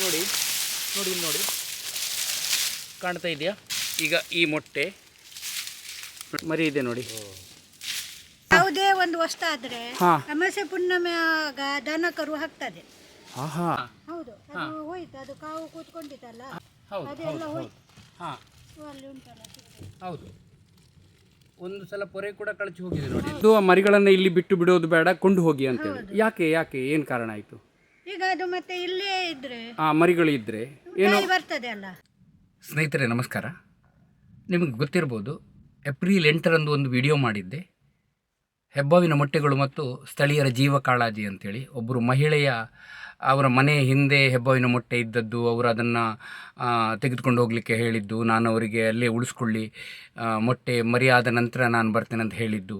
ನೋಡಿ ನೋಡಿ ಇಲ್ಲಿ ನೋಡಿ. ಕಾಣ್ತಾ ಇದೆಯಾ? ಈಗ ಈ ಮೊಟ್ಟೆ ಮರಿ ಇದೆ ನೋಡಿ. ಯಾವುದೇ ಒಂದು ವಸ್ತು ಆದ್ರೆ. ಅಮಾಸೆ ಹುಣ್ಣಿಮೆ ಆಗ ದನ ಕರು ಹಾಕ್ತದೆ. ಹೌದು ಅದು ಹೋಯ್ತು ಅದು ಕಾವು ಕೂತ್ಕೊಂಡಿತ್ತಲ್ಲ ಹೌದು ಅದೆಲ್ಲ ಹೋಯ್ತು. ಹಾಂ. ಅಲ್ಲಿ ಉಂಟಲ್ಲ ಹೌದು. ಒಂದು ಸಲ ಪೊರೆ ಕೂಡ ಕಳಚಿ ಹೋಗಿದೆ ನೋಡಿ. ಮರಿಗಳನ್ನ ಇಲ್ಲಿ ಬಿಟ್ಟು ಬಿಡೋದು ಬೇಡ ಕೊಂಡು ಹೋಗಿ ಅಂತೇಳಿ. ಯಾಕೆ ಯಾಕೆ ಏನು ಕಾರಣ ಆಯಿತು? ಈಗ ಅದು ಮತ್ತೆ ಇಲ್ಲೇ ಇದ್ರೆ? ಆ ಮರಿಗಳು ಇದ್ದರೆ ಕಾಯಿ ಬರ್ತದೆ ಅಲ್ಲ? ಸ್ನೇಹಿತರೆ ನಮಸ್ಕಾರ. ನಿಮಗೆ ಗೊತ್ತಿರ್ಬೋದು ಏಪ್ರಿಲ್ ಎಂಟರಂದು ಒಂದು ವಿಡಿಯೋ ಮಾಡಿದ್ದೆ. ಹೆಬ್ಬಾವಿನ ಮೊಟ್ಟೆಗಳು ಮತ್ತು ಸ್ಥಳೀಯರ ಜೀವ ಕಾಳಜಿ ಅಂತೇಳಿ. ಒಬ್ಬರು ಮಹಿಳೆಯ ಅವರ ಮನೆ ಹಿಂದೆ ಹೆಬ್ಬಾವಿನ ಮೊಟ್ಟೆ ಇದ್ದದ್ದು ಅವರು ಅದನ್ನು ತೆಗೆದುಕೊಂಡು ಹೋಗಲಿಕ್ಕೆ ಹೇಳಿದ್ದು ನಾನು ಅವರಿಗೆ ಅಲ್ಲೇ ಉಳಿಸ್ಕೊಳ್ಳಿ ಮೊಟ್ಟೆ ಮರಿಯಾದ ನಂತರ ನಾನು ಬರ್ತೇನೆ ಅಂತ ಹೇಳಿದ್ದು.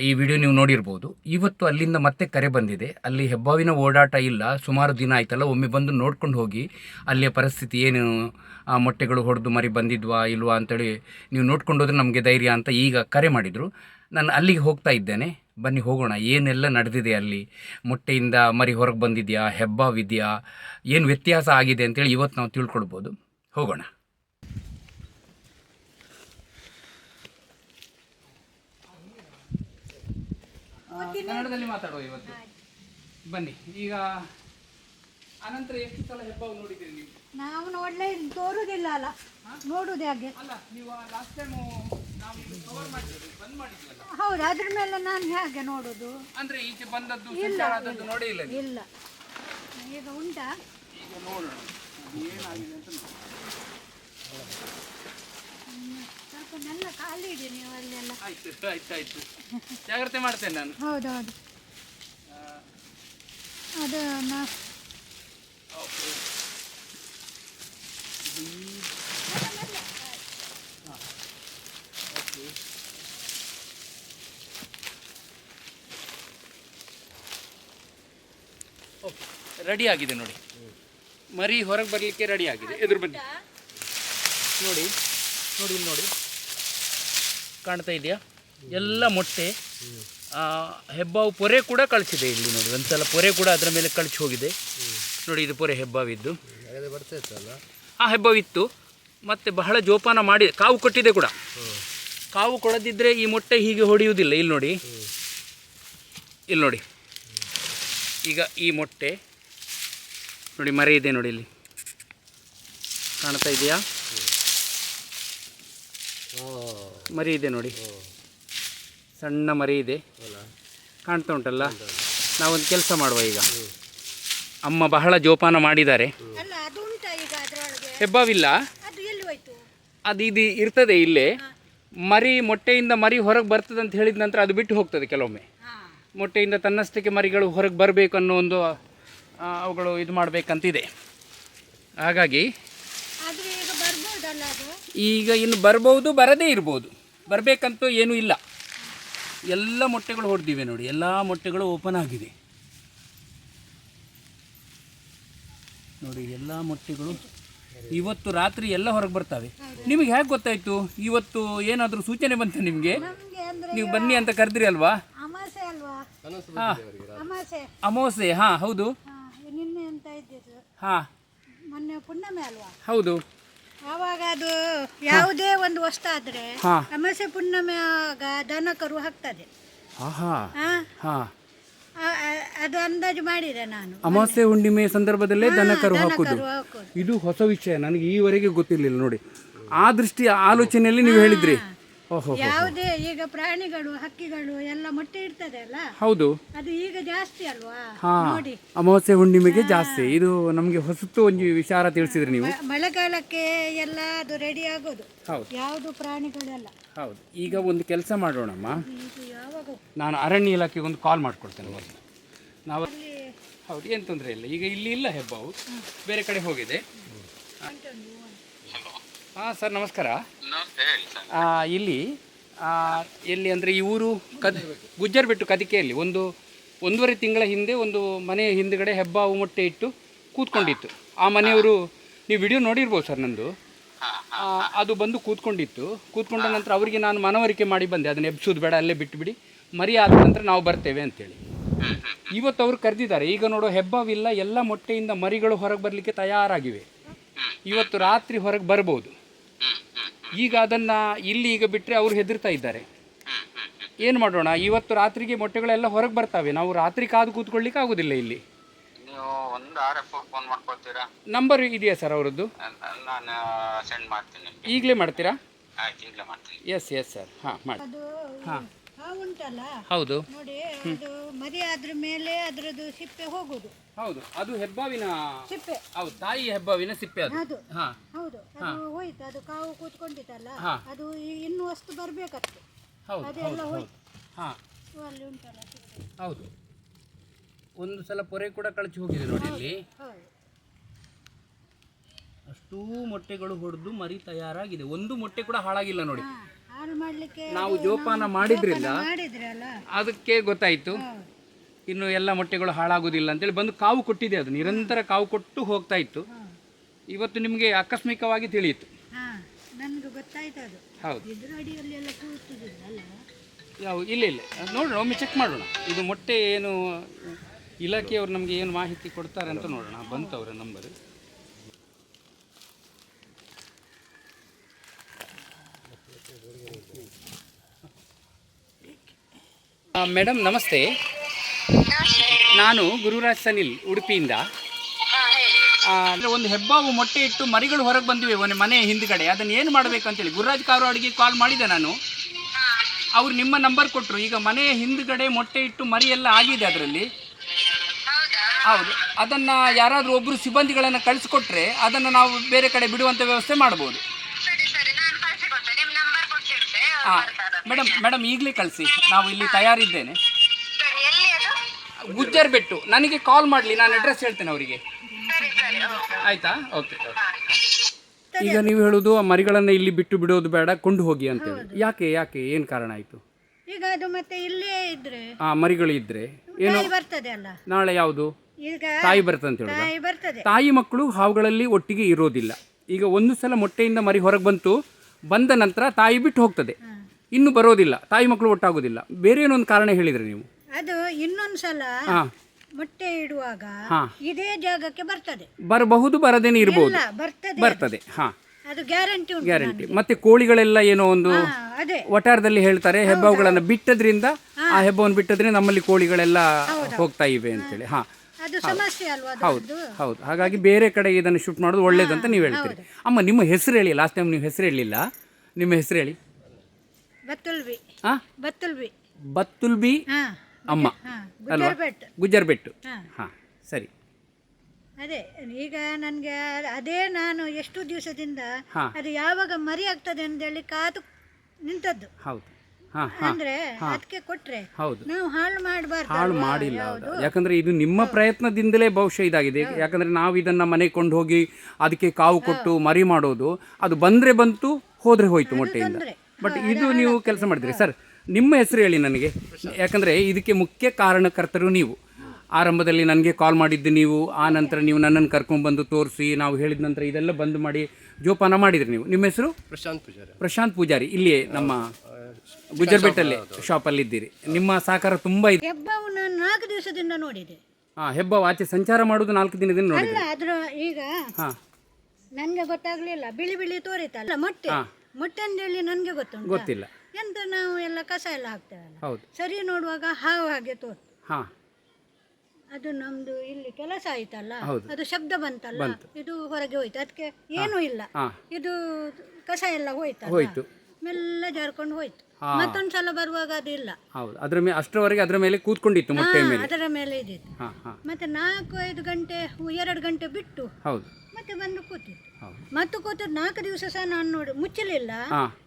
ಈ ವಿಡಿಯೋ ನೀವು ನೋಡಿರ್ಬೋದು. ಇವತ್ತು ಅಲ್ಲಿಂದ ಮತ್ತೆ ಕರೆ ಬಂದಿದೆ. ಅಲ್ಲಿ ಹೆಬ್ಬಾವಿನ ಓಡಾಟ ಇಲ್ಲ. ಸುಮಾರು ದಿನ ಆಯ್ತಲ್ಲ, ಒಮ್ಮೆ ಬಂದು ನೋಡ್ಕೊಂಡು ಹೋಗಿ. ಅಲ್ಲಿಯ ಪರಿಸ್ಥಿತಿ ಏನು? ಆ, ಮೊಟ್ಟೆಗಳು ಹೊಡೆದು ಮರಿ ಬಂದಿದ್ವಾ ಇಲ್ವಾ ಅಂತೇಳಿ ನೀವು ನೋಡ್ಕೊಂಡು ಹೋದ್ರೆ ನಮಗೆ ಧೈರ್ಯ ಅಂತ ಈಗ ಕರೆ ಮಾಡಿದರು. ನಾನು ಅಲ್ಲಿಗೆ ಹೋಗ್ತಾ ಇದ್ದೇನೆ. ಬನ್ನಿ, ಹೋಗೋಣ. ಏನೆಲ್ಲ ನಡೆದಿದೆ ಅಲ್ಲಿ? ಮೊಟ್ಟೆಯಿಂದ ಮರಿ ಹೊರಗೆ ಬಂದಿದೆಯಾ? ಹೆಬ್ಬಾವಿದೆಯಾ? ಏನು ವ್ಯತ್ಯಾಸ ಆಗಿದೆ ಅಂತೇಳಿ ಇವತ್ತು ನಾವು ತಿಳ್ಕೊಳ್ಬೋದು. ಹೋಗೋಣ. ಕನ್ನಡದಲ್ಲಿ ಮಾತಾಡುವ ಇವತ್ತು. ಬನ್ನಿ ಈಗ ಅನಂತರ ಎಷ್ಟು ಸಲ ಹೆಬ್ಬಾವು ನೋಡಿದ್ದೀರಿ ನೀವು? ನಾವು ನೋಡ್ಲೇ ತೋರುದಿಲ್ಲ ಅಲ್ಲ. ನೋಡುದು ಹಾಗೆ. ಅಲ್ಲ ನೀವು ಲಾಸ್ಟ್ ಟೈಮ್ ನಾವು ಕವರ್ ಮಾಡಿದ್ವಿ ಬಂದ್ ಮಾಡಿದ್ವಲ್ಲ ಹೌದು ಅದ್ರ ಮೇಲೆ ನಾನು ಹೇಗೆ ನೋಡುದು? ಅಂದ್ರೆ ಈಚೆ ಬಂದದ್ದು ಸಂಚಾರ ಆದದ್ದು ನೋಡಿಲ್ಲ ಇಲ್ಲ ನೀವು. ಇಲ್ಲ. ಈಗ ಉಂಟಾ? ಈಗ ನೋಡೋಣ. ಏನಾಗಿದೆ ಅಂತ ನೋಡಿ ನೆಲ್ಲ ಖಾಲಿ ನೀವು ಅಲ್ಲೆಲ್ಲ. ಆಯ್ತು ಆಯ್ತು ಆಯ್ತು ಜಾಗ್ರತೆ ಮಾಡ್ತೇನೆ ನಾನು. ಹೌದೌದು. ಅದು ನಾ ರೆಡಿ ಆಗಿದೆ ನೋಡಿ. ಮರಿ ಹೊರಗೆ ಬರಲಿಕ್ಕೆ ರೆಡಿ ಆಗಿದೆ. ಎದುರು ಬನ್ನಿ. ನೋಡಿ ನೋಡಿ ಇಲ್ಲಿ ನೋಡಿ. ಕಾಣ್ತಾ ಇದೆಯಾ? ಎಲ್ಲ ಮೊಟ್ಟೆ ಹೆಬ್ಬಾವು ಪೊರೆ ಕೂಡ ಕಳಿಸಿದೆ ಇಲ್ಲಿ ನೋಡಿ. ಒಂದ್ಸಲ ಪೊರೆ ಕೂಡ ಅದರ ಮೇಲೆ ಕಳಿಸಿ ಹೋಗಿದೆ. ನೋಡಿ, ಇದು ಪೊರೆ ಹೆಬ್ಬಾವಿದ್ದು. ಆ ಹೆಬ್ಬಾವಿತ್ತು. ಮತ್ತೆ ಬಹಳ ಜೋಪಾನ ಮಾಡಿ, ಕಾವು ಕೊಟ್ಟಿದೆ ಕೂಡ. ಕಾವು ಕೊಡದಿದ್ದರೆ ಈ ಮೊಟ್ಟೆ ಹೀಗೆ ಹೊಡೆಯುವುದಿಲ್ಲ. ಇಲ್ಲಿ ನೋಡಿ. ಇಲ್ಲಿ ನೋಡಿ. ಈಗ ಈ ಮೊಟ್ಟೆ. ನೋಡಿ, ಮರೆ ಇದೆ ನೋಡಿ ಇಲ್ಲಿ. ಕಾಣ್ತಾ ಇದೆಯಾ? ಮರಿ ಇದೆ ನೋಡಿ. ಸಣ್ಣ ಮರಿ ಇದೆ. ಕಾಣ್ತಾ ಉಂಟಲ್ಲ? ನಾವೊಂದು ಕೆಲಸ ಮಾಡುವ ಈಗ. ಅಮ್ಮ ಬಹಳ ಜೋಪಾನ ಮಾಡಿದ್ದಾರೆ. ಹೆಬ್ಬಾವಿಲ್ಲ? ಅದು ಇದು ಇರ್ತದೆ ಇಲ್ಲೇ. ಮರಿ ಮೊಟ್ಟೆಯಿಂದ ಮರಿ ಹೊರಗೆ ಬರ್ತದೆ ಅಂತ ಹೇಳಿದ ನಂತರ ಅದು ಬಿಟ್ಟು ಹೋಗ್ತದೆ ಕೆಲವೊಮ್ಮೆ. ಮೊಟ್ಟೆಯಿಂದ ತನ್ನಷ್ಟಕ್ಕೆ ಮರಿಗಳು ಹೊರಗೆ ಬರಬೇಕು ಅನ್ನೋ ಒಂದು ಅವುಗಳು ಇದು ಮಾಡಬೇಕಂತಿದೆ. ಹಾಗಾಗಿ ಆದ್ರೆ ಈಗ ಬರ್ಬೋದಲ್ಲ ಅದು ಈಗ ಇನ್ನು ಬರ್ಬೋದು ಬರದೇ ಇರ್ಬೋದು. ಬರಬೇಕಂತೂ ಏನೂ ಇಲ್ಲ. ಎಲ್ಲ ಮೊಟ್ಟೆಗಳು ಹೊಡೆದಿವೆ ನೋಡಿ. ಎಲ್ಲ ಮೊಟ್ಟೆಗಳು ಓಪನ್ ಆಗಿದೆ. ನೋಡಿ ಎಲ್ಲ ಮೊಟ್ಟೆಗಳು ಇವತ್ತು ರಾತ್ರಿ ಎಲ್ಲ ಹೊರಗೆ ಬರ್ತವೆ. ನಿಮಗೆ ಹೇಗೆ ಗೊತ್ತಾಯಿತು? ಇವತ್ತು ಏನಾದರೂ ಸೂಚನೆ ಬಂತ ನಿಮಗೆ? ನೀವು ಬನ್ನಿ ಅಂತ ಕರೆದ್ರಿ ಅಲ್ವಾ? ಹಾಂ. ಅಮಾವಾಸ್ಯೆ ಹಾಂ ಹೌದು. ಹಾ ಹೌದು. ಆವಾಗ ಅದು ಯಾವುದೇ ಒಂದು ವಸ್ತು ಆದ್ರೆ ಹಾಂ. ಅಮಾಸೆ ಪುಣ್ಯಮೆ ಆಗ ದನ ಕರು ಹಾಕ್ತದೆ. ಹಾಂ ಹಾಂ. ಹಾ. ಆ- ಆ- ಅದು ಅಂದಾಜು ಮಾಡಿದೆ ನಾನು. ಅಮಾವಾಸ್ಯೆ ಹುಣ್ಣಿಮೆ ಸಂದರ್ಭದಲ್ಲೇ ದನ ಕರು ದನ ಹಾಕೋದು ಕರು ಹಾಕೋದು ಇದು ಹೊಸ ವಿಷಯ ನನಗೆ ಈವರೆಗೆ ಗೊತ್ತಿರಲಿಲ್ಲ ನೋಡಿ. ಆ ದೃಷ್ಟಿ ಆಲೋಚನೆಯಲ್ಲಿ ನೀವು ಹೇಳಿದ್ರಿ. ಯಾವುದೇ ಈಗ ಪ್ರಾಣಿಗಳು ಹಕ್ಕಿಗಳು ಎಲ್ಲ ಮೊಟ್ಟೆ ಇಡ್ತದೆ ಅಲ್ಲ? ಹೌದು. ಅದು ಈಗ ಜಾಸ್ತಿ ಅಲ್ವಾ? ಹಾ ನೋಡಿ. ಅಮಾವಾಸ್ಯೆ ಹುಣ್ಣಿಮೆಗೆ ಜಾಸ್ತಿ. ಇದು ನಮಗೆ ಹೊಸತು ಒಂದು ವಿಚಾರ ತಿಳಿಸಿದ್ರಿ ನೀವು. ಮಳೆಗಾಲಕ್ಕೆ ಎಲ್ಲ ಅದು ರೆಡಿ ಆಗೋದು. ಹೌದು. ಯಾವುದು ಪ್ರಾಣಿಗಳೆಲ್ಲ ಹೌದು. ಈಗ ಒಂದು ಕೆಲಸ ಮಾಡೋಣಮ್ಮ. ಇದು ಯಾವಾಗ. ನಾನು ಅರಣ್ಯ ಇಲಾಖೆಗೆ ಒಂದು ಕಾಲ್ ಮಾಡ್ಕೊಡ್ತೇನೆ ಮೊದಲು. ನಾವು ಹೌದು ಏನು ತೊಂದರೆ ಇಲ್ಲ. ಈಗ ಇಲ್ಲಿ ಇಲ್ಲ ಹೆಬ್ಬಾವು. ಬೇರೆ ಕಡೆ ಹೋಗಿದೆ. ಹಾಂ ಸರ್ ನಮಸ್ಕಾರ. ಆ, ಇಲ್ಲಿ ಆ, ಎಲ್ಲಿ ಅಂದರೆ ಈ ಊರು ಕದ್ ಗುಜ್ಜರ್ ಬಿಟ್ಟು ಕದಿಕೆಯಲ್ಲಿ ಒಂದು ಒಂದೂವರೆ ತಿಂಗಳ ಹಿಂದೆ ಒಂದು ಮನೆಯ ಹಿಂದ್ಗಡೆ ಹೆಬ್ಬಾವು ಮೊಟ್ಟೆ ಇಟ್ಟು ಕೂತ್ಕೊಂಡಿತ್ತು. ಆ ಮನೆಯವರು ನೀವು ವಿಡಿಯೋ ನೋಡಿರ್ಬೋದು ಸರ್ ನಂದು. ಆ, ಅದು ಬಂದು ಕೂತ್ಕೊಂಡಿತ್ತು. ಕೂತ್ಕೊಂಡ ನಂತರ ಅವರಿಗೆ ನಾನು ಮನವರಿಕೆ ಮಾಡಿ ಬಂದೆ. ಅದನ್ನು ಎಬ್ಸೋದು ಬೇಡ ಅಲ್ಲೇ ಬಿಟ್ಟುಬಿಡಿ ಮರಿ ಆದ ನಂತರ ನಾವು ಬರ್ತೇವೆ ಅಂತೇಳಿ. ಇವತ್ತು ಅವರು ಕರೆದಿದ್ದಾರೆ. ಈಗ ನೋಡೋ ಹೆಬ್ಬಾವಿಲ್ಲ ಎಲ್ಲ ಮೊಟ್ಟೆಯಿಂದ ಮರಿಗಳು ಹೊರಗೆ ಬರಲಿಕ್ಕೆ ತಯಾರಾಗಿವೆ. ಇವತ್ತು ರಾತ್ರಿ ಹೊರಗೆ ಬರ್ಬೋದು. ಈಗ ಅದನ್ನು ಇಲ್ಲಿ ಈಗ ಬಿಟ್ಟರೆ ಅವರು ಹೆದರ್ತಾ ಇದ್ದಾರೆ. ಏನು ಮಾಡೋಣ? ಇವತ್ತು ರಾತ್ರಿಗೆ ಮೊಟ್ಟೆಗಳೆಲ್ಲ ಹೊರಗೆ ಬರ್ತವೆ. ನಾವು ರಾತ್ರಿ ಕಾದು ಕೂತ್ಕೊಳ್ಳಿಕ್ಕೆ ಆಗೋದಿಲ್ಲ ಇಲ್ಲಿ. ನೀವು ಒಂದು ಆರ್ ಫೋನ್ ಮಾಡ್ಕೊಳ್ತೀರಾ? ನಂಬರ್ ಇದೆಯಾ ಸರ್ ಅವರದ್ದು? ನಾನು ಸೆಂಡ್ ಮಾಡ್ತೀನಿ. ನಿಮಗೆ ಈಗಲೇ ಮಾಡ್ತೀರಾ? ಆಯ್ತು ಈಗಲೇ ಮಾಡ್ತೀನಿ. ಎಸ್ ಎಸ್ ಸರ್ ಹಾಂ ಮಾಡಿ. ಹಾಂ. ಉಂಟಲ್ಲ ಹೌದು. ನೋಡಿ ಅದು ಮರಿ ಆದ್ರ ಮೇಲೆ ಅದರದ್ದು ಸಿಪ್ಪೆ ಹೋಗುದು. ಹೌದು ಅದು ಹೆಬ್ಬಾವಿನ ಸಿಪ್ಪೆ. ಹೌದು ತಾಯಿ ಹೆಬ್ಬಾವಿನ ಸಿಪ್ಪೆ ಅದು. ಅದು. ಹಾಂ. ಹೌದು ಅದು ಹೋಯ್ತು ಅದು ಕಾವು ಕೂತ್ಕೊಂಡಿತ್ತಲ್ಲ ಹಾ. ಅದು ಈ- ಇನ್ನು ವಸ್ತು ಬರ್ಬೇಕತ್ತು ಹೌದು ಅದೆಲ್ಲ ಹೌದು ಹೋಯ್ತು. ಹಾ. ಓ, ಅಲ್ಲಿ ಉಂಟಲ್ಲ ಸಿಪ್ಪೆ. ಹೌದು. ಒಂದು ಸಲ ಪೊರೆ ಕೂಡ ಕಳಚಿ ಹೋಗಿದೆ ನೋಡಿ ಇಲ್ಲಿ. ಹೌದು. ಅಷ್ಟೂ ಮೊಟ್ಟೆಗಳು ಹೊಡೆದು ಮರಿ ತಯಾರಾಗಿದೆ. ಒಂದು ಮೊಟ್ಟೆ ಕೂಡ ಹಾಳಾಗಿಲ್ಲ ನೋಡಿ. ನಾವು ಜೋಪಾನ ಮಾಡಿದ್ರಿಂದ ಅದಕ್ಕೆ ಗೊತ್ತಾಯಿತು. ಇನ್ನು ಎಲ್ಲ ಮೊಟ್ಟೆಗಳು ಹಾಳಾಗೋದಿಲ್ಲ ಅಂತೇಳಿ ಬಂದು ಕಾವು ಕೊಟ್ಟಿದೆ ಅದು. ನಿರಂತರ ಕಾವು ಕೊಟ್ಟು ಹೋಗ್ತಾ ಇತ್ತು. ಇವತ್ತು ನಿಮಗೆ ಆಕಸ್ಮಿಕವಾಗಿ ತಿಳಿಯಿತು. ಹೌದು. ಯಾವ ಇಲ್ಲ ಇಲ್ಲ. ನೋಡೋಣ ಒಮ್ಮೆ ಚೆಕ್ ಮಾಡೋಣ. ಇದು ಮೊಟ್ಟೆ ಏನು ಇಲಾಖೆಯವರು ನಮಗೆ ಏನು ಮಾಹಿತಿ ಕೊಡ್ತಾರೆ ಅಂತ ನೋಡೋಣ. ಬಂತು ಅವರ ನಂಬರ್. ಮೇಡಮ್ ನಮಸ್ತೆ. ನಾನು ಗುರುರಾಜ್ ಸನಿಲ್ ಉಡುಪಿಯಿಂದ. ಆ, ಒಂದು ಹೆಬ್ಬಾವು ಮೊಟ್ಟೆ ಇಟ್ಟು ಮರಿಗಳು ಹೊರಗೆ ಬಂದಿವೆ ಒಂದು ಮನೆ ಹಿಂದ್ಗಡೆ. ಅದನ್ನು ಏನು ಮಾಡಬೇಕು ಅಂತೇಳಿ. ಗುರುರಾಜ್ ಕಾರವಾಡಿಗೆ ಕಾಲ್ ಮಾಡಿದೆ ನಾನು. ಅವ್ರು ನಿಮ್ಮ ನಂಬರ್ ಕೊಟ್ಟರು ಈಗ ಮನೆಯ ಹಿಂದ್ಗಡೆ ಮೊಟ್ಟೆ ಇಟ್ಟು ಮರಿ ಎಲ್ಲ ಆಗಿದೆ ಅದರಲ್ಲಿ. ಹೌದು. ಅದನ್ನು ಯಾರಾದರೂ ಒಬ್ಬರು ಸಿಬ್ಬಂದಿಗಳನ್ನು ಕಳಿಸ್ಕೊಟ್ರೆ ಅದನ್ನು ನಾವು ಬೇರೆ ಕಡೆ ಬಿಡುವಂಥ ವ್ಯವಸ್ಥೆ ಮಾಡ್ಬೋದು. ಹಾಂ. ಮೇಡಮ್ ಮೇಡಮ್ ಈಗಲೇ ಕಳಿಸಿ. ನಾವು ಇಲ್ಲಿ ತಯಾರಿದ್ದೇನೆ. ಗುಜ್ಜರ್ ಬೆಟ್ಟು. ನನಗೆ ಕಾಲ್ ಮಾಡಲಿ ನಾನು ಅಡ್ರೆಸ್ ಹೇಳ್ತೇನೆ ಅವರಿಗೆ. ಆಯಿತಾ? ಓಕೆ ಈಗ ನೀವು ಹೇಳೋದು ಆ ಮರಿಗಳನ್ನು ಇಲ್ಲಿ ಬಿಟ್ಟು ಬಿಡೋದು ಬೇಡ ಕೊಂಡು ಹೋಗಿ ಅಂತೇಳಿ. ಯಾಕೆ ಯಾಕೆ ಏನು ಕಾರಣ ಆಯಿತು? ಈಗ ಅದು ಮತ್ತೆ ಇಲ್ಲೇ ಇದ್ರೆ. ಆ ಮರಿಗಳು ಇದ್ರೆ. ಏನು? ಬರ್ತದೆ ಅಲ್ಲ. ನಾಳೆ ಯಾವುದು? ಈಗ ತಾಯಿ ಬರ್ತದೆ ಅಂತ ಹೇಳೋದು? ತಾಯಿ ಬರ್ತದೆ. ತಾಯಿ ಮಕ್ಕಳು ಹಾವುಗಳಲ್ಲಿ ಒಟ್ಟಿಗೆ ಇರೋದಿಲ್ಲ. ಈಗ ಒಂದು ಸಲ ಮೊಟ್ಟೆಯಿಂದ ಮರಿ ಹೊರಗೆ ಬಂತು ಬಂದ ನಂತರ ತಾಯಿ ಬಿಟ್ಟು ಹೋಗ್ತದೆ. ಇನ್ನು ಬರೋದಿಲ್ಲ ತಾಯಿ ಮಕ್ಕಳು ಒಟ್ಟಾಗೋದಿಲ್ಲ. ಬೇರೆ ಏನೊಂದು ಕಾರಣ ಹೇಳಿದ್ರೆ ನೀವು? ಅದು ಇನ್ನೊಂದ್ಸಲ ಹಾಂ. ಮೊಟ್ಟೆ ಇಡುವಾಗ ಹಾ. ಇದೇ ಜಾಗಕ್ಕೆ ಬರ್ತದೆ. ಬರಬಹುದು ಬರದೇನೆ ಇರಬಹುದು ಇಲ್ಲ ಬರ್ತದೆ. ಬರ್ತದೆ ಹಾಂ. ಅದು ಗ್ಯಾರಂಟಿ ಉಂಟು ಗ್ಯಾರಂಟಿ. ಮತ್ತೆ ಕೋಳಿಗಳೆಲ್ಲ ಏನೋ ಒಂದು ಹಾ, ಅದೇ. ವಟಾರದಲ್ಲಿ ಹೇಳ್ತಾರೆ ಹೆಬ್ಬಾವುಗಳನ್ನು ಬಿಟ್ಟದ್ರಿಂದ ಆ ಹೆಬ್ಬವನ್ನು ಬಿಟ್ಟದ್ರಿಂದ ನಮ್ಮಲ್ಲಿ ಕೋಳಿಗಳೆಲ್ಲ ಹೋಗ್ತಾ ಇವೆ ಅಂತೇಳಿ. ಹಾ. ಅದು ಸಮಸ್ಯೆ ಅಲ್ವಾ ಹೌದು ಹೌದು. ಹಾಗಾಗಿ ಬೇರೆ ಕಡೆ ಇದನ್ನು ಶೂಟ್ ಮಾಡೋದು ಒಳ್ಳೇದಂತ ನೀವು ಹೇಳ್ತೀರಿ. ಅಮ್ಮ ನಿಮ್ಮ ಹೆಸರು ಹೇಳಿ ಲಾಸ್ಟ್ ಟೈಮ್ ನೀವು ಹೆಸರು ಹೇಳಲಿಲ್ಲ ನಿಮ್ಮ ಹೆಸರು ಹೇಳಿ. ಬತ್ತುಲ್ಬಿ. ಬತ್ತುಲ್ಬಿ. ಹಾ ಅಮ್ಮ. ಹಾ ಅಲ್ವಾ? ಗುಜರ್ಬೆಟ್ ಗುಜ್ಜರ್ಬೆಟ್ಟು. ಹಾ. ಹಾಂ ಸರಿ. ಅದೇ ಈಗ ನನಗೆ ಅದೇ ನಾನು ಎಷ್ಟು ದಿವಸದಿಂದ ಹಾ. ಅದು ಯಾವಾಗ ಮರಿ ಆಗ್ತದೆ ಅಂತೇಳಿ ಕಾದು ನಿಂತದ್ದು. ಹೌದು. ಹಾಂ ಹಾಂ. ಅಂದ್ರೆ ಅದಕ್ಕೆ ಕೊಟ್ರೆ ಹೌದು. ನಾವು ಹಾಳು ಮಾಡಬಾರ್ದು ಹಾಳು ಮಾಡಿಲ್ಲ ಹೌದು. ಯಾಕಂದ್ರೆ ಇದು ನಿಮ್ಮ ಪ್ರಯತ್ನದಿಂದಲೇ ಬಹುಶಃ ಇದಾಗಿದೆ. ಯಾಕಂದ್ರೆ ನಾವು ಇದನ್ನ ಮನೆಗೆ ಕೊಂಡು ಹೋಗಿ ಅದಕ್ಕೆ ಕಾವು ಕೊಟ್ಟು ಮರಿ ಮಾಡೋದು ಅದು ಬಂದ್ರೆ ಬಂತು ಹೋದ್ರೆ ಹೋಯ್ತು ಮೊಟ್ಟೆಯಿಂದ. ಬಟ್ ಇದು ನೀವು ಕೆಲಸ ಮಾಡಿದ್ರಿ. ಸರ್ ನಿಮ್ಮ ಹೆಸರು ಹೇಳಿ ನನಗೆ. ಯಾಕಂದ್ರೆ ಇದಕ್ಕೆ ಮುಖ್ಯ ಕಾರಣಕರ್ತರು ನೀವು. ಆರಂಭದಲ್ಲಿ ನನಗೆ ಕಾಲ್ ಮಾಡಿದ್ದು ನೀವು. ಆ ನಂತರ ನೀವು ನನ್ನನ್ನು ಕರ್ಕೊಂಡ್ಬಂದು ತೋರಿಸಿ ನಾವು ಹೇಳಿದ ನಂತರ ಇದೆಲ್ಲ ಬಂದು ಮಾಡಿ ಜೋಪಾನ ಮಾಡಿದ್ರಿ ನೀವು. ನಿಮ್ಮ ಹೆಸರು? ಪ್ರಶಾಂತ್ ಪೂಜಾರಿ. ಪ್ರಶಾಂತ್ ಪೂಜಾರಿ. ಇಲ್ಲಿ ನಮ್ಮ ಗುಜರ್ಬೆಟ್ಟಲ್ಲಿ ಶಾಪಲ್ಲಿ ಇದ್ದೀರಿ. ನಿಮ್ಮ ಸಹಕಾರ ತುಂಬ ಇದೆ. ಹೆಬ್ಬಾವು ನಾನು ನಾಲ್ಕು ದಿವಸದಿಂದ ನೋಡಿದೆ. ಹಾಂ ಹೆಬ್ಬಾವು ಆಚೆ ಸಂಚಾರ ಮಾಡೋದು ನಾಲ್ಕು ದಿನದಿಂದ ಅಲ್ಲ ನೋಡಿದ್ರಿ ಅದ್ರ ಈಗ ಹಾಂ. ನನಗೆ ಗೊತ್ತಾಗ್ಲಿಲ್ಲ. ಬಿಳಿ ಬಿಳಿ ತೋರಿತಲ್ಲ ಮೊಟ್ಟೆ. ಮೊಟ್ಟೆ ಅಂತೇಳಿ ನನ್ಗೆ ಗೊತ್ತುಂಟು? ಗೊತ್ತಿಲ್ಲ. ಎಂತ ನಾವು ಎಲ್ಲ ಕಸ ಎಲ್ಲ ಹಾಕ್ತೇವಲ್ಲ? ಹೌದು. ಸರಿ ನೋಡುವಾಗ ಹಾವು ಹಾಗೆ ತೋರ್ತು. ಹಾ. ಅದು ನಮ್ದು ಇಲ್ಲಿ ಕೆಲಸ ಆಯ್ತಲ್ಲ? ಹೌದು. ಅದು ಶಬ್ದ ಬಂತಲ್ಲ? ಇದು ಹೊರಗೆ ಹೋಯ್ತು. ಅದಕ್ಕೆ ಏನೂ ಇಲ್ಲ. ಹಾಂ. ಇದು ಕಸ ಎಲ್ಲ ಹೋಯ್ತಲ್ಲ? ಹೋಯ್ತು. ಮೆಲ್ಲ ಜಾರ್ಕೊಂಡು ಹೋಯ್ತು. ಹಾ. ಮತ್ತೊಂದ್ಸಲ ಬರುವಾಗ ಅದು ಇಲ್ಲ. ಹೌದು. ಅದ್ರ ಮೇಲೆ ಅಷ್ಟರವರೆಗೆ ಅದರ ಮೇಲೆ ಕೂತ್ಕೊಂಡಿತ್ತು ಮೊಟ್ಟೆ ಮೇಲೆ. ಅದರ ಮೇಲೆ ಇದ್ದಿತ್ತು. ಹಾಂ ಹಾಂ. ಮತ್ತೆ ನಾಲ್ಕು ಐದು ಗಂಟೆ ಎರಡು ಗಂಟೆ ಬಿಟ್ಟು ಹೌದು. ಮತ್ತೆ ಬಂದು ಕೂತಿತ್ತು. ಮತ್ತು ಕೂತರು ನಾಲ್ಕು ದಿವಸ ಸಹ ನಾನು ನೋಡಿ ಮುಚ್ಚಲಿಲ್ಲ.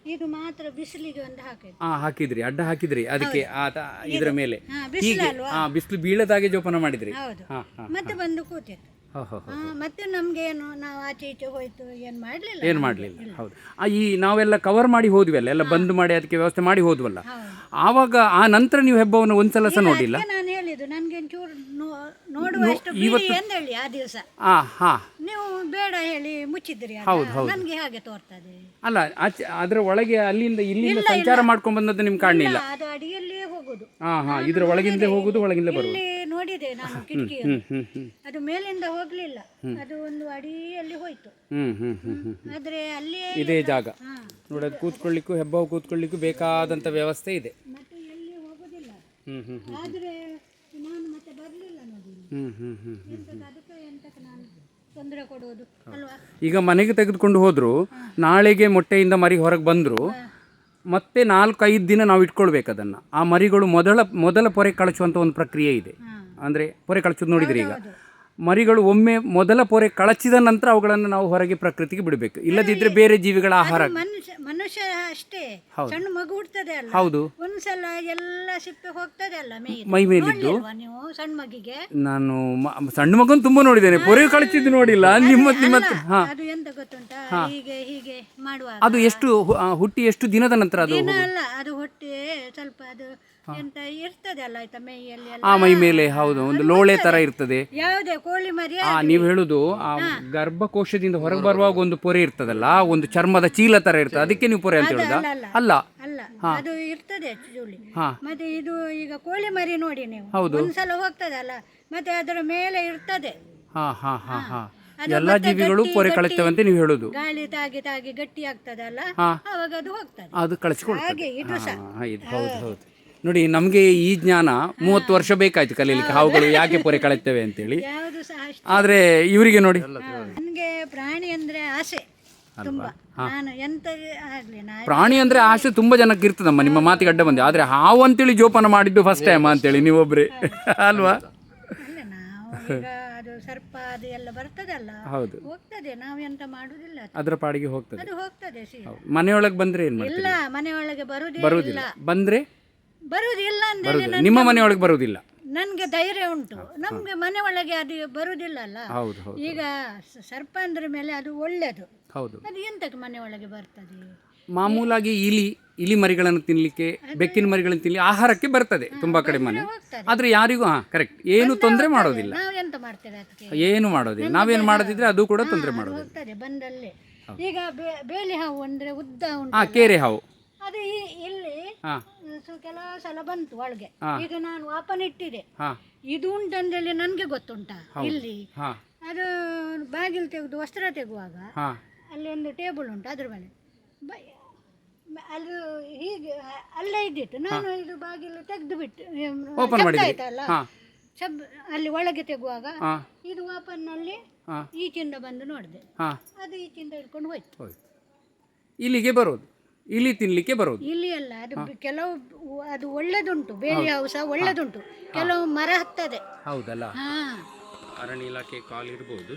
ಇದು ಮಾತ್ರ ಬಿಸಿಲಿಗೆ ಒಂದು ಹಾಕಿದ್ರಿ ಹಾ ಹಾಕಿದ್ರಿ ಅಡ್ಡ ಹಾಕಿದ್ರಿ ಅದಕ್ಕೆ ಆತ ಇದರ ಮೇಲೆ. ಬಿಸಿಲು ಹೀಗೆ ಬೀಳದಾಗೆ ಜೋಪಾನ ಮಾಡಿದ್ರಿ. ಹೌದು. ಮತ್ತೆ ಬಂದು ಕೂತಿತ್ತು. ಮತ್ತೆ ನಮ್ಗೇನು ನಾವು ಆಚೆ ಈಚೆ ಹೋಯ್ತು ಏನು ಮಾಡಲಿಲ್ಲ ಏನು ಮಾಡಲಿಲ್ಲ ಹೌದು. ಆ, ಈ ನಾವೆಲ್ಲ ಕವರ್ ಮಾಡಿ ಹೋದ್ವಲ್ಲ ಎಲ್ಲ ಬಂದ್ ಮಾಡಿ ಅದಕ್ಕೆ ವ್ಯವಸ್ಥೆ ಮಾಡಿ ಹೋದ್ವಲ್ಲ. ಆವಾಗ ಆ ನಂತರ ನೀವು ಹೆಬ್ಬವನ್ನು ಒಂದ್ಸಲ ಸಹ ನೋಡಿಲ್ಲ ನಾನು ಹೇಳಿದ್ದು ನನಗೆ ಒಂಚೂರು ನೋ- ನೋಡುವಷ್ಟು ಬಿಡಿ ಹೇಳಿ ಆ ದಿವಸ. ಹಾಂ ಹಾಂ. ನೀವು ಬೇಡ ಹೇಳಿ ಮುಚ್ಚಿದ್ರಿ ಹೌದು, ಹೌದು. ನನಗೆ ಹಾಗೆ ತೋರ್ತದೆ ಅಲ್ಲ ಆಚೆ ಅದರ ಒಳಗೆ ಅಲ್ಲಿಂದ ಇಲ್ಲಿಂದ ಸಂಚಾರ ಮಾಡ್ಕೊಂಡು ಬಂದದ್ದು ನಿಮ್ಗೆ ಕಾಣಲಿಲ್ಲ ಅದು ಅಡಿಯಲ್ಲೇ ಹೋಗುದು. ಹಾ ಹಾ ಇದ್ರ ಒಳಗಿಂದ ಹೋಗುದು ಒಳಗಿಂದ ಬರುವುದು. ಇಲ್ಲಿ ನೋಡಿದೆ ನಾನು ಕಿಟಕಿ ಹ್ಮ್ ಹ್ಮ್ ಹ್ಮ್. ಅದು ಮೇಲಿಂದ ಹೋಗ್ಲಿಲ್ಲ. ಅದು ಒಂದು ಅಡಿಯಲ್ಲಿ ಹೋಯ್ತು. ಹ್ಮ್ ಹ್ಮ್ ಹ್ಮ್ ಹ್ಮ್ ಆದ್ರೆ ಅಲ್ಲಿ ಇದೇ ಜಾಗ. ಹಾ. ನೋಡಿ ಅದು ಕೂತ್ಕೊಳ್ಳಿಕ್ಕೂ ಹೆಬ್ಬಾವು ಕೂತ್ಕೊಳ್ಳಿಕ್ಕೂ ಬೇಕಾದಂಥ ವ್ಯವಸ್ಥೆ ಇದೆ. ಮತ್ತೆ ಎಲ್ಲಿ ಹೋಗುದಿಲ್ಲ. ಹ್ಮ್ ಹ್ಮ್ ಹ್ಮ್ ಆದ್ರೆ ನಾನು ಮತ್ತೆ ಬರ್ಲಿಲ್ಲ ನೋಡಿ. ಹ್ಮ್ ಹ್ಮ್ ಹ್ಮ್ ಎಂತಕ್ಕೆ ಅದಕ್ಕೆ ಎಂತಕ್ಕೆ ನಾನು ತೊಂದರೆ ಕೊಡುವುದು ಅಲ್ವಾ? ಈಗ ಮನೆಗೆ ತೆಗೆದುಕೊಂಡು ಹೋದ್ರು ನಾಳೆಗೆ ಮೊಟ್ಟೆಯಿಂದ ಮರಿ ಹೊರಗೆ ಬಂದರು ಮತ್ತೆ ನಾಲ್ಕೈದು ಐದು ದಿನ ನಾವು ಇಟ್ಕೊಳ್ಬೇಕು ಅದನ್ನು. ಆ ಮರಿಗಳು ಮೊದಲ ಮೊದಲ ಪೊರೆ ಕಳಚುವಂಥ ಒಂದು ಪ್ರಕ್ರಿಯೆ ಇದೆ. ಅಂದರೆ ಪೊರೆ ಕಳಚೋದು ನೋಡಿದ್ರಿ ಈಗ? ಮರಿಗಳು ಒಮ್ಮೆ ಮೊದಲ ಪೊರೆ ಕಳಚಿದ ನಂತರ ಅವುಗಳನ್ನು ನಾವು ಹೊರಗೆ ಪ್ರಕೃತಿಗೆ ಬಿಡಬೇಕು. ಇಲ್ಲದಿದ್ದರೆ ಬೇರೆ ಜೀವಿಗಳ ಆಹಾರ. ಮನುಷ್ಯ ಮನುಷ್ಯ ಅಷ್ಟೇ. ಸಣ್ಣ ಮಗು ಹುಡ್ತದೆ ಅಲ್ಲ. ಹೌದು. ಒಂದ್ಸಲ ಎಲ್ಲ ಸಿಪ್ಪೆ ಹೋಗ್ತದೆ ಅಲ್ಲ ಮೈ ಮೈ ಮೇಲಿದ್ದು. ನೋಡ್ಲಿಲ್ವಾ ನೀವು ಸಣ್ಣ ಮಗಿಗೆ? ನಾನು ಮ- ಸಣ್ಣ ಮಗನ್ ತುಂಬಾ ನೋಡಿದ್ದೇನೆ. ಪೊರೆ ಕಳಚಿದ್ದು ನೋಡಿಲ್ಲ. ನಿಮ್ಮ ನಿಮ್ಮ ಹಾಂ. ಅದು ಎಂತ ಗೊತ್ತುಂಟಾ? ಹೀಗೆ ಹೀಗೆ ಮಾಡುವಾಗ. ಅದು ಎಷ್ಟು ಹು- ಆ, ಹುಟ್ಟಿ ಎಷ್ಟು ದಿನದ ನಂತರ ಅದು ದಿನ ಅಲ್ಲ ಅದು ಹೊಟ್ಟೆ ಸ್ವಲ್ಪ ಅದು ಎಂತ ಇರ್ತದೆ ಅಲ್ಲ ಆಯ್ತಾ ಮೈಯಲ್ಲಿ ಎಲ್ಲ? ಆ ಮೈ ಮೇಲೆ ಹೌದು ಒಂದು ಲೋಳೆ ತರ ಇರ್ತದೆ. ಯಾವುದೇ ಕೋಳಿ ಮರಿ ಆ ನೀವು ಹೇಳುದು ಆ ಗರ್ಭಕೋಶದಿಂದ ಹೊರಗೆ ಬರುವಾಗ ಒಂದು ಪೊರೆ ಇರ್ತದಲ್ಲ ಒಂದು ಚರ್ಮದ ಚೀಲ ತರ ಇರ್ತದೆ. ಅದಕ್ಕೆ ನೀವು ಪೊರೆ ಅಂತ ಹೇಳುದಾ? ಅಲ್ಲ. ಅಲ್ಲ. ಅದು ಇರ್ತದೆ ಚೂಳಿ. ಮತ್ತೆ ಇದು ಈಗ ಕೋಳಿ ಮರಿ ನೋಡಿ ನೀವು. ಹೌದು. ಒಂದ್ಸಲ ಹೋಗ್ತದೆ ಅಲ್ಲ? ಮತ್ತೆ ಅದರ ಮೇಲೆ ಇರ್ತದೆ. ಹಾ ಹಾ ಹಾ ಹಾ. ಎಲ್ಲ ಜೀವಿಗಳು ಪೊರೆ ಕಳಿಸ್ತೇವೆ ಕಳಿಸ್ತವೆ ಅಂತ ನೀವು ಹೇಳುದು. ಗಾಳಿ ತಾಗಿ ತಾಗಿ ಗಟ್ಟಿ ಆಗ್ತದಲ್ಲ. ಅವಾಗ ಅದು ಹೋಗ್ತದೆ. ಅದು ಕಳಿಸ್ಕೊಳ್ತದೆ ಹಾಗೆ ಇದು ಸಹ ಹೌದು ಹೌದು. ನೋಡಿ ನಮಗೆ ಈ ಜ್ಞಾನ ಮೂವತ್ತು ವರ್ಷ ಬೇಕಾಯ್ತು ಕಲೀಲಿಕ್ಕೆ. ಹಾವುಗಳು ಯಾಕೆ ಪೊರೆ ಕಳೆತ್ತೇವೆ ಅಂತೇಳಿ. ಯಾವುದು ಸಹ ಅಷ್ಟೇ. ಆದ್ರೆ ಇವರಿಗೆ ನೋಡಿ. ನನಗೆ ಪ್ರಾಣಿ ಅಂದ್ರೆ ಆಸೆ ತುಂಬಾ. ನಾನು ಎಂತ ಆಗ್ಲಿ ನಾ ಪ್ರಾಣಿ ಅಂದ್ರೆ ಆಸೆ ತುಂಬಾ ಜನಕ್ಕೆ ಇರ್ತದಮ್ಮ ನಿಮ್ಮ ಮಾತಿಗೆ ಅಡ್ಡ ಬಂದೆ. ಆದ್ರೆ ಹಾವು ಅಂತೇಳಿ ಜೋಪಾನ ಮಾಡಿದ್ದು ಫಸ್ಟ್ ಟೈಮ್ ಅಂತೇಳಿ ನೀವೊಬ್ರೆ. ಅಲ್ವಾ? ಅಲ್ಲ ನಾವು ಈಗ ಅದು ಸರ್ಪ ಅದು ಎಲ್ಲ ಬರ್ತದಲ್ಲ ಹೌದು. ಹೋಗ್ತದೆ. ನಾವು ಎಂತ ಮಾಡುದಿಲ್ಲ ಅದು. ಅದರ ಪಾಡಿಗೆ ಹೋಗ್ತದೆ. ಅದು ಹೋಗ್ತದೆ ಸೀದಾ. ಮನೆಯೊಳಗೆ ಬಂದ್ರೆ ಏನ್ ಮಾಡ್ತೀರಿ? ಇಲ್ಲ ಮನೆಯೊಳಗೆ ಬರುದಿಲ್ಲ ಬರುವುದಿಲ್ಲ. ಬಂದ್ರೆ? ಬರುದಿಲ್ಲ ಅಂದ್ರೆ ನಿಮ್ಮ ಮನೆಯೊಳಗೆ ಬರುವುದಿಲ್ಲ. ನನಗೆ ಧೈರ್ಯ ಉಂಟು. ನಮಗೆ ಮನೆ ಒಳಗೆ ಅದು ಬರುದಿಲ್ಲ ಅಲ್ಲ? ಹೌದು ಹೌದು. ಈಗ ಸ- ಸರ್ಪ ಅಂದ್ರ ಮೇಲೆ ಅದು ಒಳ್ಳೆಯದು ಹೌದು. ಅದು ಎಂತಕ್ಕೆ ಮನೆ ಒಳಗೆ ಬರ್ತದೆ? ಮಾಮೂಲಾಗಿ ಇಲಿ ಇಲಿ ಮರಿಗಳನ್ನು ತಿನ್ನಲಿಕ್ಕೆ ಬೆಕ್ಕಿನ ಮರಿಗಳನ್ನು ತಿನ್ಲಿ ಆಹಾರಕ್ಕೆ ಬರ್ತದೆ ತುಂಬಾ ಕಡೆ ಮನೆ. ಹೋಗ್ತದೆ. ಆದ್ರೆ ಯಾರಿಗೂ ಹಾ ಕರೆಕ್ಟ್ ಏನು ತೊಂದರೆ ಮಾಡೋದಿಲ್ಲ. ನಾವು ಎಂತ ಮಾಡ್ತೇವೆ ಅದಕ್ಕೆ? ಏನು ಮಾಡೋದಿಲ್ಲ. ನಾವೇನು ಮಾಡೋದಿದ್ರೆ ಅದು ಕೂಡ ತೊಂದರೆ ಮಾಡೋದು ಮಾಡೋದಿಲ್ಲ. ಹೋಗ್ತದೆ ಬಂದಲ್ಲಿ. ಈಗ ಬೇ- ಬೇಲಿ ಹಾವು ಅಂದ್ರೆ ಉದ್ದ ಉಂಟು ಹಾ ಕೇರೆ ಹಾವು. ಅದು ಈ- ಇಲ್ಲಿ ಹಾ. ಸೊ ಕೆಲವು ಸಲ ಬಂತು ಒಳಗೆ ಹಾ. ಈಗ ನಾನು ಓಪನ್ ಇಟ್ಟಿದೆ ಹಾ. ಇದು ಉಂಟಂದೇಳಿ ನನಗೆ ಗೊತ್ತುಂಟಾ? ಇಲ್ಲಿ? ಹಾ. ಅದು ಬಾಗಿಲು ತೆಗೆದು ವಸ್ತ್ರ ತೆಗುವಾಗ ಹಾ. ಅಲ್ಲಿ ಒಂದು ಟೇಬಲ್ ಉಂಟು ಅದ್ರ ಮೇಲೆ. ಬ- ಮ- ಅದು ಹೀಗೆ ಅ- ಅಲ್ಲೇ ಇದ್ದಿತ್ತು. ನಾನು ಇದು ಬಾಗಿಲು ತೆಗೆದು ಬಿಟ್ಟು Open ಮಾಡಿದ್ರಿ? ಆಯ್ತಲ್ಲ? ಹಾ. ಶಬ್ ಅಲ್ಲಿ ಒಳಗೆ ತೆಗುವಾಗ ಹಾ. ಇದು ವಾಪನ್ನಲ್ಲಿ ಹಾ. ಈಚಿಂದ ಬಂದು ನೋಡಿದೆ. ಹಾ. ಅದು ಈಚಿಂದ ಹಿಡ್ಕೊಂಡು ಹೋಯ್ತು. ಹೋಯ್ತು. ಇಲ್ಲಿಗೆ ಬರೋದು. ಇಲ್ಲಿ ತಿನ್ಲಿಕ್ಕೆ ಬರೋದು. ಇಲ್ಲಿ ಅಲ್ಲ ಅದು ಬಿ- ಕೆಲವು ಅದು ಒಳ್ಳೆದುಂಟು ಬೇರೆ ಹಾವು ಸಹ ಒಳ್ಳೆದುಂಟು. ಕೆಲವು ಮರ ಹತ್ತದೆ. ಹೌದಲ್ಲ? ಹಾ. ಅರಣ್ಯ ಇಲಾಖೆ ಕಾಲ್ ಇರ್ಬೋದು.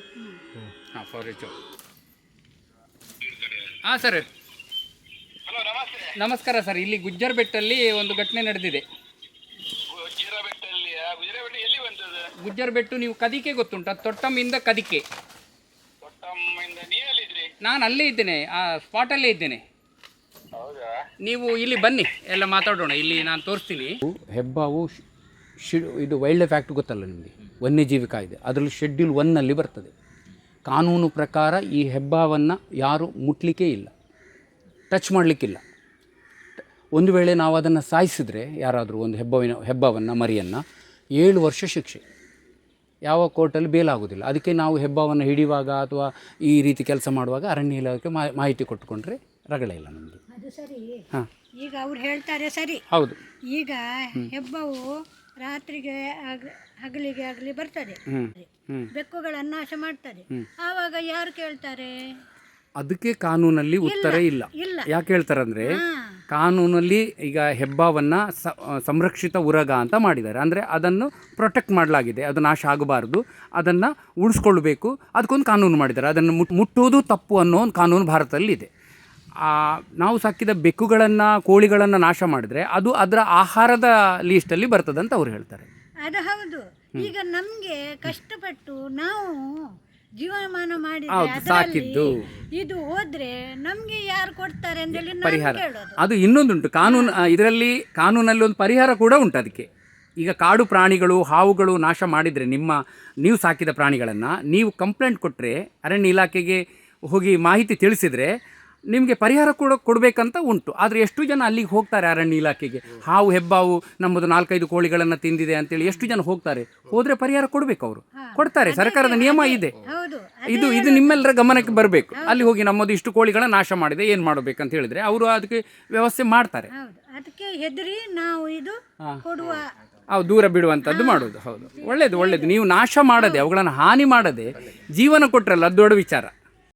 ಹಾಂ ಫಾರೆಸ್ಟ್ ಹಾಂ ಸರ್ ನಮಸ್ಕಾರ ಸರ್ ಇಲ್ಲಿ ಗುಜ್ಜರ್ ಬೆಟ್ಟಲ್ಲಿ ಒಂದು ಘಟನೆ ನಡೆದಿದೆ. ಗುಜ್ಜರ್ ಬೆಟ್ಟು ನೀವು ಕದಿಕೆ ಗೊತ್ತುಂಟ? ತೊಟ್ಟಮ್ಮಿಂದ ಕದಿಕೆ. ನಾನು ಅಲ್ಲೇ ಇದ್ದೇನೆ ಆ ಸ್ಪಾಟಲ್ಲೇ ಇದ್ದೇನೆ. ನೀವು ಇಲ್ಲಿ ಬನ್ನಿ ಎಲ್ಲ ಮಾತಾಡೋಣ ಇಲ್ಲಿ ನಾನು ತೋರಿಸ್ತೀನಿ. ಹೆಬ್ಬಾವು ಶಿ ಇದು ವೈಲ್ಡ್ ಲೈಫ್ ಆ್ಯಕ್ಟ್ ಗೊತ್ತಲ್ಲ ನಿಮಗೆ? ವನ್ಯಜೀವಿ ಕಾಯ್ದೆ. ಅದರಲ್ಲಿ ಶೆಡ್ಯೂಲ್ ಒನ್ನಲ್ಲಿ ಬರ್ತದೆ. ಕಾನೂನು ಪ್ರಕಾರ ಈ ಹೆಬ್ಬಾವನ್ನು ಯಾರು ಮುಟ್ಲಿಕ್ಕೆ ಇಲ್ಲ. ಟಚ್ ಮಾಡಲಿಕ್ಕಿಲ್ಲ. ಒಂದು ವೇಳೆ ನಾವು ಅದನ್ನು ಸಾಯಿಸಿದ್ರೆ ಯಾರಾದರೂ ಒಂದು ಹೆಬ್ಬವಿನ ಹೆಬ್ಬಾವನ್ನು ಮರಿಯನ್ನು ಏಳು ವರ್ಷ ಶಿಕ್ಷೆ. ಯಾವ ಕೋರ್ಟಲ್ಲಿ ಬೇಲಾಗೋದಿಲ್ಲ ಅದಕ್ಕೆ ನಾವು ಹೆಬ್ಬಾವನ್ನು ಹಿಡಿಯುವಾಗ ಅಥವಾ ಈ ರೀತಿ ಕೆಲಸ ಮಾಡುವಾಗ ಅರಣ್ಯ ಇಲಾಖೆ ಮಾ- ಮಾಹಿತಿ ಕೊಟ್ಟುಕೊಂಡ್ರೆ ರಗಳೆ ಇಲ್ಲ ನಮಗೆ ಅದು ಸರಿ. ಹಾಂ. ಈಗ ಅವ್ರು ಹೇಳ್ತಾರೆ ಸರಿ. ಹೌದು. ಈಗ ಹೆಬ್ಬವು ರಾತ್ರಿಗೆ ಆಗ್- ಹಗಲಿಗೆ ಆಗಲಿ ಬರ್ತದೆ. ಹ್ಞೂ ಹ್ಞೂ ಬೆಕ್ಕುಗಳನ್ನು ನಾಶ ಮಾಡ್ತದೆ. ಆವಾಗ ಯಾರು ಕೇಳ್ತಾರೆ? ಅದಕ್ಕೆ ಕಾನೂನಲ್ಲಿ ಉತ್ತರ ಇಲ್ಲ. ಇಲ್ಲ. ಯಾಕೆ ಹೇಳ್ತಾರಂದ್ರೆ ಹಾ. ಕಾನೂನಲ್ಲಿ ಈಗ ಹೆಬ್ಬಾವನ್ನ ಸಂರಕ್ಷಿತ ಉರಗ ಅಂತ ಮಾಡಿದ್ದಾರೆ. ಅಂದರೆ ಅದನ್ನು ಪ್ರೊಟೆಕ್ಟ್ ಮಾಡಲಾಗಿದೆ. ಅದು ನಾಶ ಆಗಬಾರ್ದು. ಅದನ್ನು ಉಳಿಸ್ಕೊಳ್ಬೇಕು. ಅದಕ್ಕೊಂದು ಕಾನೂನು ಮಾಡಿದ್ದಾರೆ. ಅದನ್ನು ಮುಟ್ ಮುಟ್ಟುವುದು ತಪ್ಪು ಅನ್ನೋ ಒಂದು ಕಾನೂನು ಭಾರತದಲ್ಲಿ ಇದೆ ನಾವು ಸಾಕಿದ ಬೆಕ್ಕುಗಳನ್ನು ಕೋಳಿಗಳನ್ನು ನಾಶ ಮಾಡಿದ್ರೆ ಅದು ಅದರ ಆಹಾರದ ಲೀಸ್ಟಲ್ಲಿ ಬರ್ತದೆ ಅಂತ ಅವ್ರು ಹೇಳ್ತಾರೆ. ಅದು ಹೌದು. ಈಗ ನಮಗೆ ಕಷ್ಟಪಟ್ಟು ನಾವು ಜೀವಮಾನ ಮಾಡಿ ಸಾಕಿದ್ದು. ಇದು ಹೋದ್ರೆ ನಮ್ಗೆ ಯಾರು ಕೊಡ್ತಾರೆ ಅಂತೇಳಿ ಪರಿಹಾರ. ಅದು ಇನ್ನೊಂದುಂಟು. ಕಾನೂನು ಇದರಲ್ಲಿ ಕಾನೂನಲ್ಲಿ ಒಂದು ಪರಿಹಾರ ಕೂಡ ಉಂಟು ಅದಕ್ಕೆ. ಈಗ ಕಾಡು ಪ್ರಾಣಿಗಳು ಹಾವುಗಳು ನಾಶ ಮಾಡಿದರೆ ನಿಮ್ಮ ನೀವು ಸಾಕಿದ ಪ್ರಾಣಿಗಳನ್ನು ನೀವು ಕಂಪ್ಲೇಂಟ್ ಕೊಟ್ಟರೆ ಅರಣ್ಯ ಇಲಾಖೆಗೆ ಹೋಗಿ ಮಾಹಿತಿ ತಿಳಿಸಿದರೆ ನಿಮಗೆ ಪರಿಹಾರ ಕೂಡ ಕೊಡಬೇಕಂತ ಉಂಟು. ಆದರೆ ಎಷ್ಟು ಜನ ಅಲ್ಲಿಗೆ ಹೋಗ್ತಾರೆ ಅರಣ್ಯ ಇಲಾಖೆಗೆ? ಹಾವು ಹೆಬ್ಬಾವು ನಮ್ಮದು ನಾಲ್ಕೈದು ಕೋಳಿಗಳನ್ನು ತಿಂದಿದೆ ಅಂತೇಳಿ ಎಷ್ಟು ಜನ ಹೋಗ್ತಾರೆ? ಹೋದರೆ ಪರಿಹಾರ ಕೊಡಬೇಕು ಅವರು. ಕೊಡ್ತಾರೆ ಸರ್ಕಾರದ ನಿಯಮ ಇದೆ. ಇದು ಇದು ನಿಮ್ಮೆಲ್ಲರ ಗಮನಕ್ಕೆ ಬರಬೇಕು. ಅಲ್ಲಿ ಹೋಗಿ ನಮ್ಮದು ಇಷ್ಟು ಕೋಳಿಗಳ ನಾಶ ಮಾಡಿದೆ ಏನು ಮಾಡಬೇಕಂತ ಹೇಳಿದರೆ ಅವರು ಅದಕ್ಕೆ ವ್ಯವಸ್ಥೆ ಮಾಡ್ತಾರೆ. ಅದಕ್ಕೆ ಹೆದರಿ ನಾವು ಇದು ಕೊಡುವ. ಅವು ದೂರ ಬಿಡುವಂಥದ್ದು ಮಾಡೋದು ಹೌದು. ಒಳ್ಳೇದು ಒಳ್ಳೇದು. ನೀವು ನಾಶ ಮಾಡದೆ ಅವುಗಳನ್ನು ಹಾನಿ ಮಾಡದೆ ಜೀವನ ಕೊಟ್ಟರಲ್ಲ ಅದು ದೊಡ್ಡ ವಿಚಾರ.